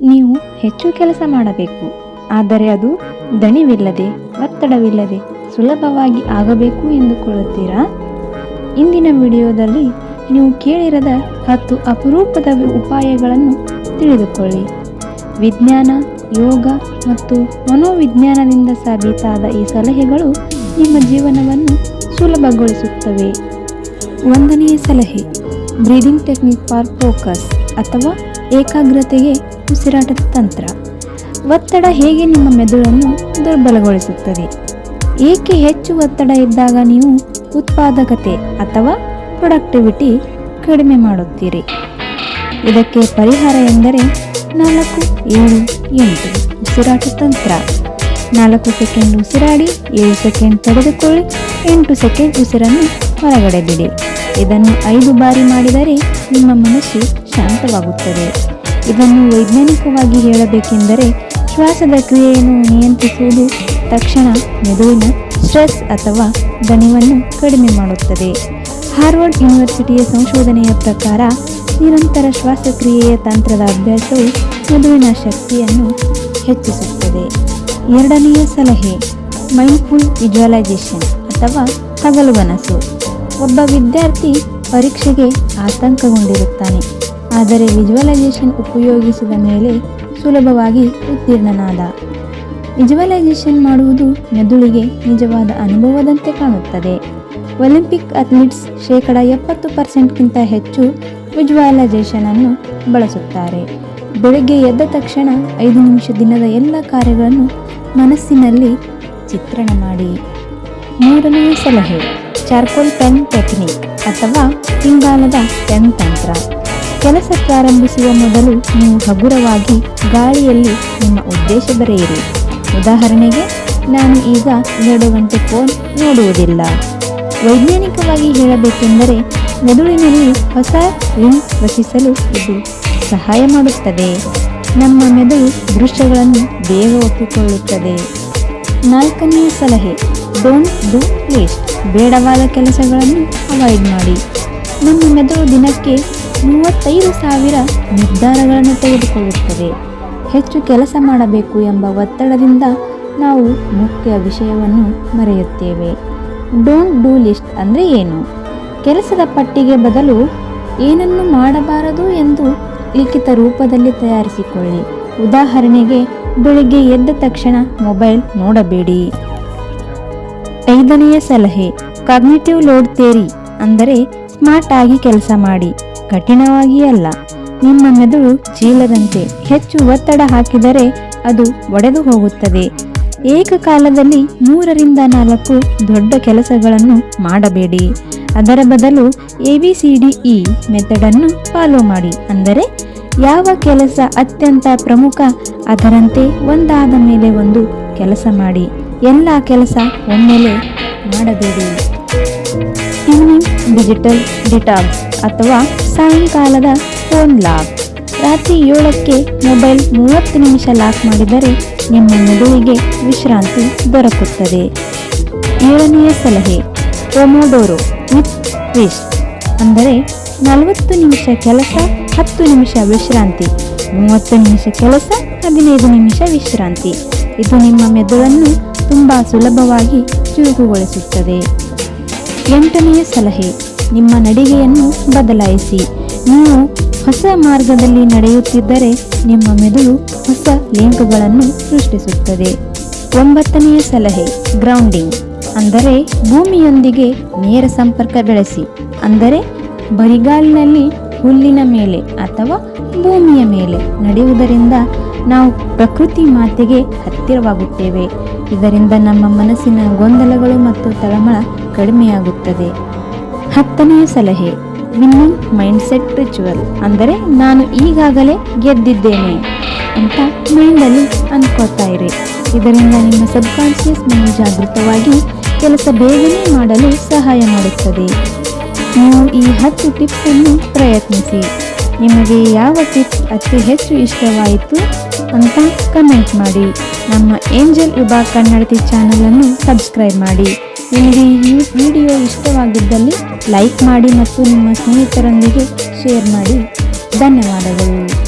ನೀವು ಹೆಚ್ಚು ಕೆಲಸ ಮಾಡಬೇಕು. ಆದರೆ ಅದು ದಣಿವಿಲ್ಲದೆ, ಒತ್ತಡವಿಲ್ಲದೆ ಸುಲಭವಾಗಿ ಆಗಬೇಕು ಎಂದುಕೊಳ್ಳುತ್ತೀರಾ? ಇಂದಿನ ವಿಡಿಯೋದಲ್ಲಿ ನೀವು ಕೇಳಿರದ ಹತ್ತು ಅಪರೂಪದ ಉಪಾಯಗಳನ್ನು ತಿಳಿದುಕೊಳ್ಳಿ. ವಿಜ್ಞಾನ, ಯೋಗ ಮತ್ತು ಮನೋವಿಜ್ಞಾನದಿಂದ ಸಾಬೀತಾದ ಈ ಸಲಹೆಗಳು ನಿಮ್ಮ ಜೀವನವನ್ನು ಸುಲಭಗೊಳಿಸುತ್ತವೆ. ಒಂದನೆಯ ಸಲಹೆ, ಬ್ರೀದಿಂಗ್ ಟೆಕ್ನಿಕ್ ಫಾರ್ ಫೋಕಸ್ ಅಥವಾ ಏಕಾಗ್ರತೆಗೆ ಉಸಿರಾಟದ ತಂತ್ರ. ಒತ್ತಡ ಹೇಗೆ ನಿಮ್ಮ ಮೆದುಳನ್ನು ದುರ್ಬಲಗೊಳಿಸುತ್ತದೆ? ಏಕೆ ಹೆಚ್ಚು ಒತ್ತಡ ಇದ್ದಾಗ ನೀವು ಉತ್ಪಾದಕತೆ ಅಥವಾ ಪ್ರೊಡಕ್ಟಿವಿಟಿ ಕಡಿಮೆ ಮಾಡುತ್ತೀರಿ? ಇದಕ್ಕೆ ಪರಿಹಾರ ಎಂದರೆ ನಾಲ್ಕು, ಏಳು, ಎಂಟು ಉಸಿರಾಟ ತಂತ್ರ. ನಾಲ್ಕು ಸೆಕೆಂಡ್ ಉಸಿರಾಡಿ, ಏಳು ಸೆಕೆಂಡ್ ತಡೆದುಕೊಳ್ಳಿ ಎಂಟು ಸೆಕೆಂಡ್ ಉಸಿರನ್ನು ಹೊರಗಡೆ ಬಿಡಿ. ಇದನ್ನು ಐದು ಬಾರಿ ಮಾಡಿದರೆ ನಿಮ್ಮ ಮನಸ್ಸು ಶಾಂತವಾಗುತ್ತದೆ. ಇದನ್ನು ವೈಜ್ಞಾನಿಕವಾಗಿ ಹೇಳಬೇಕೆಂದರೆ ಶ್ವಾಸದ ಕ್ರಿಯೆಯನ್ನು ನಿಯಂತ್ರಿಸುವುದು ತಕ್ಷಣ ಮೆದುಳಿನ ಸ್ಟ್ರೆಸ್ ಅಥವಾ ದಣಿವನ್ನು ಕಡಿಮೆ ಮಾಡುತ್ತದೆ. ಹಾರ್ವರ್ಡ್ ಯೂನಿವರ್ಸಿಟಿಯ ಸಂಶೋಧನೆಯ ಪ್ರಕಾರ ನಿರಂತರ ಶ್ವಾಸಕ್ರಿಯೆಯ ತಂತ್ರದ ಅಭ್ಯಾಸವು ಮೆದುವಿನ ಶಕ್ತಿಯನ್ನು ಹೆಚ್ಚಿಸುತ್ತದೆ. ಎರಡನೆಯ ಸಲಹೆ ಮೈಂಡ್ಫುಲ್ ವಿಜುವಲೈಸೇಷನ್ ಅಥವಾ ಹಗಲುಗನಸು ಒಬ್ಬ ವಿದ್ಯಾರ್ಥಿ ಪರೀಕ್ಷೆಗೆ ಆತಂಕಗೊಂಡಿರುತ್ತಾನೆ. ಆದರೆ ವಿಜುವಲೈಸೇಷನ್ ಉಪಯೋಗಿಸಿದ ಮೇಲೆ ಸುಲಭವಾಗಿ ಉತ್ತೀರ್ಣನಾದ. ವಿಜುವಲೈಸೇಷನ್ ಮಾಡುವುದು ಮೆದುಳಿಗೆ ನಿಜವಾದ ಅನುಭವದಂತೆ ಕಾಣುತ್ತದೆ. ಒಲಿಂಪಿಕ್ ಅಥ್ಲೀಟ್ಸ್ ಶೇಕಡ ಎಪ್ಪತ್ತು ಪರ್ಸೆಂಟ್ಗಿಂತ ಹೆಚ್ಚು ವಿಜುವಲೈಸೇಷನ್ ಅನ್ನು ಬಳಸುತ್ತಾರೆ. ಬೆಳಗ್ಗೆ ಎದ್ದ ತಕ್ಷಣ ಐದು ನಿಮಿಷ ದಿನದ ಎಲ್ಲ ಕಾರ್ಯಗಳನ್ನು ಮನಸ್ಸಿನಲ್ಲಿ ಚಿತ್ರಣ ಮಾಡಿ. ಮೂರನೆಯ ಸಲಹೆ. ಚಾರ್ಕೋಲ್ ಪೆನ್ ಟೆಕ್ನಿಕ್ ಅಥವಾ ಇಂಗಾಲದ ಪೆನ್ ತಂತ್ರ. ಕೆಲಸ ಪ್ರಾರಂಭಿಸುವ ಮೊದಲು ನೀವು ಹಗುರವಾಗಿ ಗಾಳಿಯಲ್ಲಿ ನಿಮ್ಮ ಉದ್ದೇಶ ಬರೆಯಿರಿ. ಉದಾಹರಣೆಗೆ, ನಾನು ಈಗ ಎರಡು ಗಂಟೆ ಫೋನ್ ನೋಡುವುದಿಲ್ಲ. ವೈಜ್ಞಾನಿಕವಾಗಿ ಹೇಳಬೇಕೆಂದರೆ, ಮೆದುಳಿನಲ್ಲಿ ಹೊಸ ಲಿಂಕ್ ರಚಿಸಲು ಇದು ಸಹಾಯ ಮಾಡುತ್ತದೆ. ನಮ್ಮ ಮೆದುಳು ದೃಶ್ಯಗಳನ್ನು ಬೇಗ ಒಪ್ಪಿಕೊಳ್ಳುತ್ತದೆ. ನಾಲ್ಕನೆಯ ಸಲಹೆ. ಡೋಂಟ್ ಡು ಲಿಸ್ಟ್ ಬೇಡವಾದ ಕೆಲಸಗಳನ್ನು ಅವಾಯ್ಡ್ ಮಾಡಿ. ನಮ್ಮ ಮೆದುಳು ದಿನಕ್ಕೆ ಮೂವತ್ತೈದು ಸಾವಿರ ನಿರ್ಧಾರಗಳನ್ನು ತೆಗೆದುಕೊಳ್ಳುತ್ತದೆ. ಹೆಚ್ಚು ಕೆಲಸ ಮಾಡಬೇಕು ಎಂಬ ಒತ್ತಡದಿಂದ ನಾವು ಮುಖ್ಯ ವಿಷಯವನ್ನು ಮರೆಯುತ್ತೇವೆ. ಡೋಂಟ್ ಡೂ ಲಿಸ್ಟ್ ಅಂದರೆ ಏನು? ಕೆಲಸದ ಪಟ್ಟಿಗೆ ಬದಲು ಏನನ್ನು ಮಾಡಬಾರದು ಎಂದು ಲಿಖಿತ ರೂಪದಲ್ಲಿ ತಯಾರಿಸಿಕೊಳ್ಳಿ. ಉದಾಹರಣೆಗೆ, ಬೆಳಿಗ್ಗೆ ಎದ್ದ ತಕ್ಷಣ ಮೊಬೈಲ್ ನೋಡಬೇಡಿ. ಐದನೆಯ ಸಲಹೆ ಕಾಗ್ನಿಟಿವ್ ಲೋಡ್ ಥೇರಿ ಅಂದರೆ ಸ್ಮಾರ್ಟ್ ಆಗಿ ಕೆಲಸ ಮಾಡಿ. ಕಠಿಣವಾಗಿ ಅಲ್ಲ. ನಿಮ್ಮ ಮೆದುಳು ಚೀಲದಂತೆ ಹೆಚ್ಚು ಒತ್ತಡ ಹಾಕಿದರೆ ಅದು ಒಡೆದು ಹೋಗುತ್ತದೆ. ಏಕಕಾಲದಲ್ಲಿ ಮೂರರಿಂದ ನಾಲ್ಕು ದೊಡ್ಡ ಕೆಲಸಗಳನ್ನು ಮಾಡಬೇಡಿ. ಅದರ ಬದಲು A B C D E ಮೆಥಡನ್ನು follow ಮಾಡಿ. ಅಂದರೆ ಯಾವ ಕೆಲಸ ಅತ್ಯಂತ ಪ್ರಮುಖ ಅದರಂತೆ ಒಂದಾದ ಮೇಲೆ ಒಂದು ಕೆಲಸ ಮಾಡಿ. ಎಲ್ಲ ಕೆಲಸ ಒಮ್ಮೆಲೆ ಮಾಡಬೇಡಿ. ಈವ್ನಿಂಗ್ ಡಿಜಿಟಲ್ ಡಿಟಾಕ್ಸ್ ಅಥವಾ ಸಾಯಂಕಾಲದ ಫೋನ್ ಲಾಕ್. ರಾತ್ರಿ ಏಳಕ್ಕೆ ಮೊಬೈಲ್ ಮೂವತ್ತು ನಿಮಿಷ ಲಾಕ್ ಮಾಡಿದರೆ ನಿಮ್ಮ ಮೆದುಳಿಗೆ ವಿಶ್ರಾಂತಿ ದೊರಕುತ್ತದೆ. ಏಳನೆಯ ಸಲಹೆ ಒಮೋಡೋರೋ ವಿತ್ ವಿಶ್ ಅಂದರೆ ನಲವತ್ತು ನಿಮಿಷ ಕೆಲಸ, ಹತ್ತು ನಿಮಿಷ ವಿಶ್ರಾಂತಿ, ಮೂವತ್ತು ನಿಮಿಷ ಕೆಲಸ, ಹದಿನೈದು ನಿಮಿಷ ವಿಶ್ರಾಂತಿ. ಇದು ನಿಮ್ಮ ಮೆದುಳನ್ನು ತುಂಬ ಸುಲಭವಾಗಿ ಚುರುಕುಗೊಳಿಸುತ್ತದೆ. ಎಂಟನೆಯ ಸಲಹೆ, ನಿಮ್ಮ ನಡಿಗೆಯನ್ನು ಬದಲಾಯಿಸಿ. ನೀವು ಹೊಸ ಮಾರ್ಗದಲ್ಲಿ ನಡೆಯುತ್ತಿದ್ದರೆ ನಿಮ್ಮ ಮೆದುಳು ಹೊಸ ಲಿಂಕ್ಗಳನ್ನು ಸೃಷ್ಟಿಸುತ್ತದೆ. ಒಂಬತ್ತನೆಯ ಸಲಹೆ, ಗ್ರೌಂಡಿಂಗ್, ಅಂದರೆ ಭೂಮಿಯೊಂದಿಗೆ ನೇರ ಸಂಪರ್ಕ ಬೆಳೆಸಿ. ಅಂದರೆ ಬರಿಗಾಲಿನಲ್ಲಿ ಹುಲ್ಲಿನ ಮೇಲೆ ಅಥವಾ ಭೂಮಿಯ ಮೇಲೆ ನಡೆಯುವುದರಿಂದ ನಾವು ಪ್ರಕೃತಿ ಮಾತೆಗೆ ಹತ್ತಿರವಾಗುತ್ತೇವೆ. ಇದರಿಂದ ನಮ್ಮ ಮನಸ್ಸಿನ ಗೊಂದಲಗಳು ಮತ್ತು ತಳಮಳ ಕಡಿಮೆಯಾಗುತ್ತದೆ. ಹತ್ತನೆಯ ಸಲಹೆ, ವಿನ್ನಿಂಗ್ ಮೈಂಡ್ಸೆಟ್ ರಿಚುವಲ್. ಅಂದರೆ ನಾನು ಈಗಾಗಲೇ ಗೆದ್ದಿದ್ದೇನೆ ಅಂತ ಮೈಂಡಲ್ಲಿ ಅಂದ್ಕೋತಾ ಇರಿ. ಇದರಿಂದ ನಿಮ್ಮ ಸಬ್ಕಾನ್ಷಿಯಸ್ ಮೈಂಡ್ ಜಾಗೃತವಾಗಿ ಕೆಲಸ ಬೇಗನೆ ಮಾಡಲು ಸಹಾಯ ಮಾಡುತ್ತದೆ. ನೀವು ಈ ಹತ್ತು ಟಿಪ್ಸನ್ನು ಪ್ರಯತ್ನಿಸಿ. ನಿಮಗೆ ಯಾವ ಟಿಪ್ಸ್ ಅತಿ ಹೆಚ್ಚು ಇಷ್ಟವಾಯಿತು? ಅಂತ ಕಮೆಂಟ್ ಮಾಡಿ. ನಮ್ಮ ಏಂಜಲ್ ವಿಭಾಗ ಕನ್ನಡತಿ ಚಾನಲನ್ನು ಸಬ್ಸ್ಕ್ರೈಬ್ ಮಾಡಿ. ನಿಮಗೆ ಈ ವಿಡಿಯೋ ಇಷ್ಟವಾಗಿದ್ದಲ್ಲಿ ಲೈಕ್ ಮಾಡಿ ಮತ್ತು ನಿಮ್ಮ ಸ್ನೇಹಿತರೊಂದಿಗೆ ಶೇರ್ ಮಾಡಿ. ಧನ್ಯವಾದಗಳು.